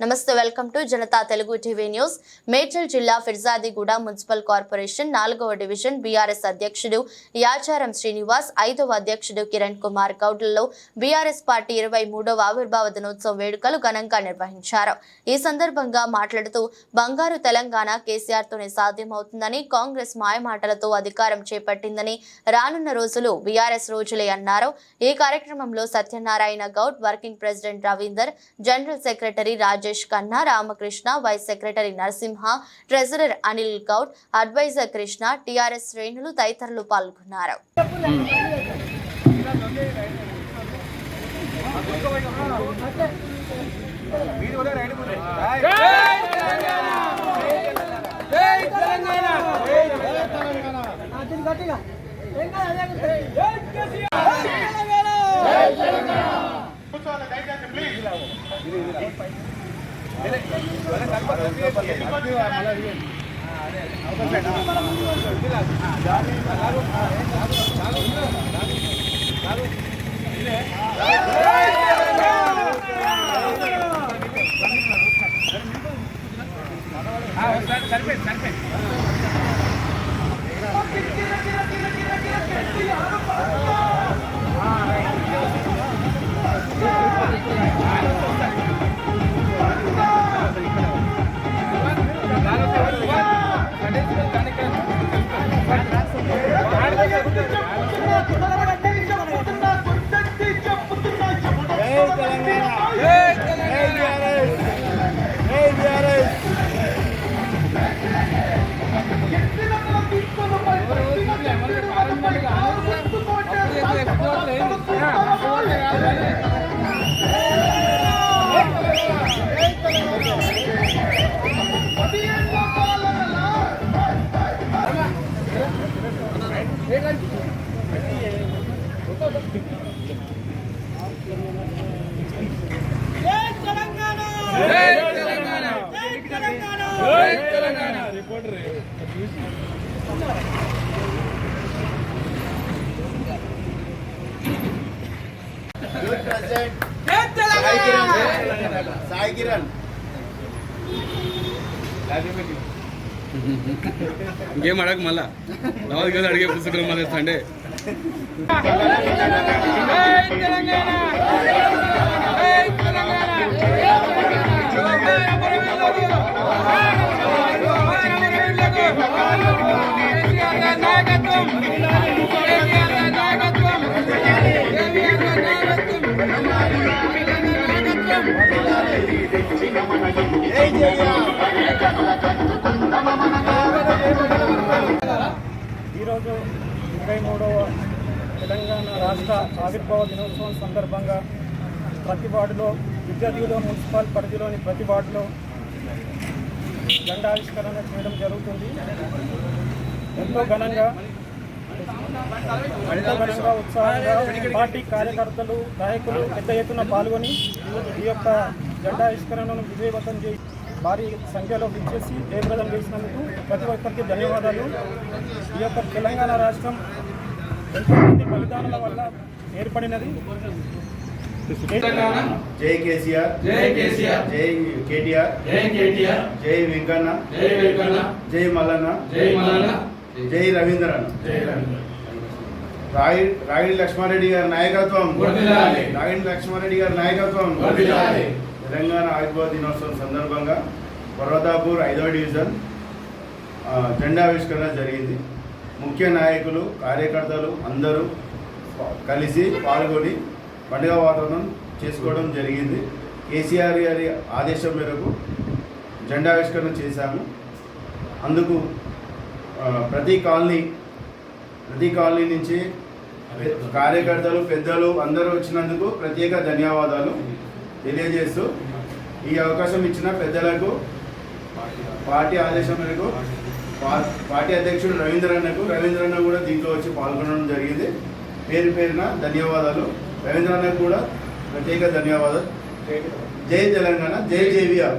నమస్తే welcome to Janata Telugu TV news. Medchal జిల్లా Peerzadiguda municipal corporation నాలుగవ డివిజన్ బీఆర్ఎస్ అధ్యక్షుడు యాచారం శ్రీనివాస్ ఐదవ అధ్యక్షుడు కిరణ్ కుమార్ గౌడ్లలో బీఆర్ఎస్ పార్టీ ఇరవై మూడవ ఆవిర్భావ దినోత్సవం వేడుకలు ఘనంగా నిర్వహించారు. ఈ సందర్భంగా మాట్లాడుతూ బంగారు తెలంగాణ కేసీఆర్తోనే సాధ్యమవుతుందని కాంగ్రెస్ మాయమాటలతో అధికారం చేపట్టిందని రానున్న రోజులు బీఆర్ఎస్ రోజులే అన్నారు. ఈ కార్యక్రమంలో Satyanarayana Goud working president Ravinder general secretary Rajesh Khanna Ramakrishna vice secretary Narasimha treasurer Anil Goud advisor Krishna TRS శ్రేణులు తదితరులు పాల్గొన్నారు. జై తెలంగాణ! జై సాయి కిరణ్. ఇంకేం అడగ మళ్ళా. రావాలి కదా అడిగే పుస్తకం మళ్ళీ సండే నాయకత్వం తెలంగాణ రాష్ట్ర ఆవిర్భావ దినోత్సవం సందర్భంగా ప్రతి వార్డులో విద్యార్థుల మున్సిపల్ పరిధిలోని ప్రతి వార్డులో జెండావిష్కరణ చేయడం జరుగుతుంది. ఎంతో ఘనంగా ఎంతో ఘనంగా ఉత్సాహంగా పార్టీ కార్యకర్తలు నాయకులు పెద్ద ఎత్తున పాల్గొని ఈ యొక్క జెండావిష్కరణను విజయవంతం చేసి భారీ సంఖ్యలో విచ్చేసి జయప్రదం చేసినందుకు ప్రతి ఒక్కరికి ధన్యవాదాలు. ఈ యొక్క తెలంగాణ రాష్ట్రం బలిదానాల వల్ల ఏర్పడినది? జై కేసీఆర్. జై కేసీఆర్. జై కేటీఆర్. జై కేటీఆర్. జై వెంకన్న. జై వెంకన్న. జై మల్లన్న. జై మల్లన్న. జై రవీంద్రన్. జై రవీంద్ర రాయి రాగిడి లక్ష్మారెడ్డి గారి నాయకత్వం. రాగిడి లక్ష్మారెడ్డి గారి నాయకత్వం. తెలంగాణ ఆవిర్భావ దినోత్సవం సందర్భంగా పర్వతాపూర్ ఐదవ డివిజన్ జెండావిష్కరణ జరిగింది. ముఖ్య నాయకులు కార్యకర్తలు అందరూ కలిసి పాల్గొని పండుగ వాతావరణం చేసుకోవడం జరిగింది. కేసీఆర్ గారి ఆదేశం మేరకు జెండావిష్కరణ చేశాము. అందుకు ప్రతి కాలనీ ప్రతి కాలనీ నుంచి కార్యకర్తలు పెద్దలు అందరూ వచ్చినందుకు ప్రత్యేక ధన్యవాదాలు తెలియజేస్తూ ఈ అవకాశం ఇచ్చిన పెద్దలకు పార్టీ ఆదేశం మేరకు పార్టీ అధ్యక్షుడు రవీంద్ర అన్నకు రవీంద్ర అన్న కూడా దీంట్లో వచ్చి పాల్గొనడం జరిగింది. పేరు పేరున ధన్యవాదాలు. రవీంద్ర అన్నకు కూడా ప్రత్యేక ధన్యవాదాలు. జై తెలంగాణ జై జేవిఆర్.